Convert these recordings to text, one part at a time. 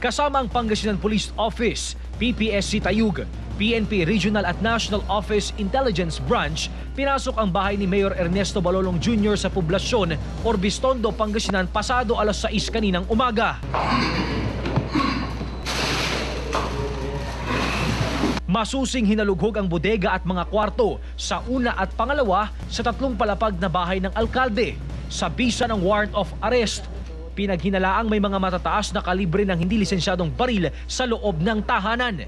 Kasama ang Pangasinan Police Office, PPSC Tayug, PNP Regional at National Office Intelligence Branch, pinasok ang bahay ni Mayor Ernesto Balolong Jr. sa poblasyon Orbistondo, Pangasinan pasado alas 6 kaninang umaga. Masusing hinalughog ang bodega at mga kwarto sa una at pangalawa sa tatlong palapag na bahay ng alkalde. Sa bisa ng warrant of arrest, pinaghinalaang may mga matataas na kalibre ng hindi lisensyadong baril sa loob ng tahanan.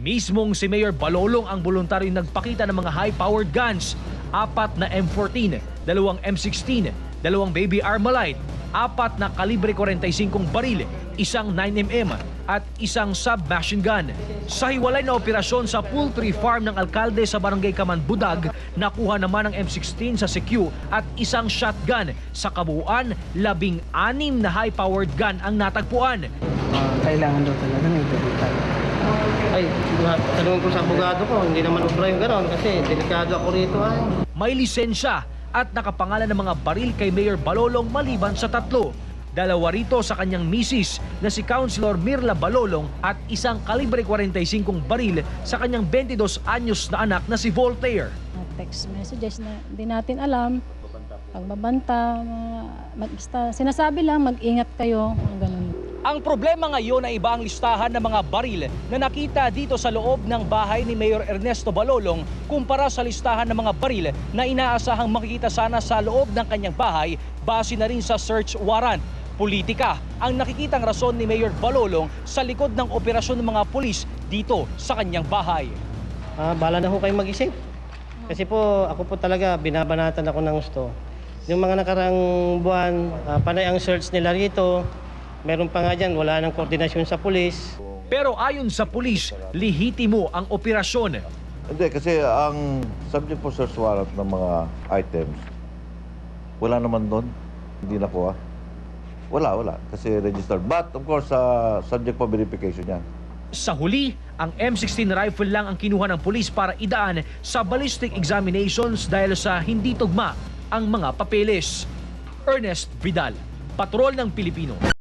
Mismong si Mayor Balolong ang voluntaryong nagpakita ng mga high-powered guns, apat na M14, dalawang M16, dalawang baby Armalite, apat na kalibre 45 baril, isang 9mm at isang submachine gun. Sa hiwalay na operasyon sa poultry farm ng alkalde sa barangay Kamanbudag, nakuha naman ang M16 sa CQ at isang shotgun. Sa kabuuan, labing anim na high-powered gun ang natagpuan. Ah, kailangan daw talaga ng delikado. Ay, tanungin ko sa abogado ko, hindi naman ubra yung gano'n kasi delikado ako rito ay. May lisensya at nakapangalan ng mga baril kay Mayor Balolong maliban sa tatlo. Dalawa rito sa kanyang misis na si Councilor Mirla Balolong at isang kalibre 45 baril sa kanyang 22 anyos na anak na si Voltaire. text messages na hindi natin alam. Pagbabanta, mag, sinasabi lang, mag-ingat kayo, ganun. Ang problema ngayon ay iba ang listahan ng mga baril na nakita dito sa loob ng bahay ni Mayor Ernesto Balolong kumpara sa listahan ng mga baril na inaasahang makikita sana sa loob ng kanyang bahay base na rin sa search warrant. Politika ang nakikitang rason ni Mayor Balolong sa likod ng operasyon ng mga pulis dito sa kanyang bahay. Ah, bala na ho kayo mag-isip. Kasi po, ako po talaga, binabanatan ako ng gusto. Yung mga nakarang buwan, ah, panay ang search nila rito. Meron pa nga dyan, wala nang koordinasyon sa pulis. Pero ayon sa pulis, lihitimo ang operasyon. Hindi, kasi ang subject for search warrant ng mga items, wala naman doon. Hindi nakuha. Wala, wala. Kasi registered. But, of course, uh, subject for verification yan. Sa huli, ang M16 rifle lang ang kinuha ng pulis para idaan sa ballistic examinations dahil sa hindi tugma ang mga papeles. Ernest Vidal, Patrol ng Pilipino.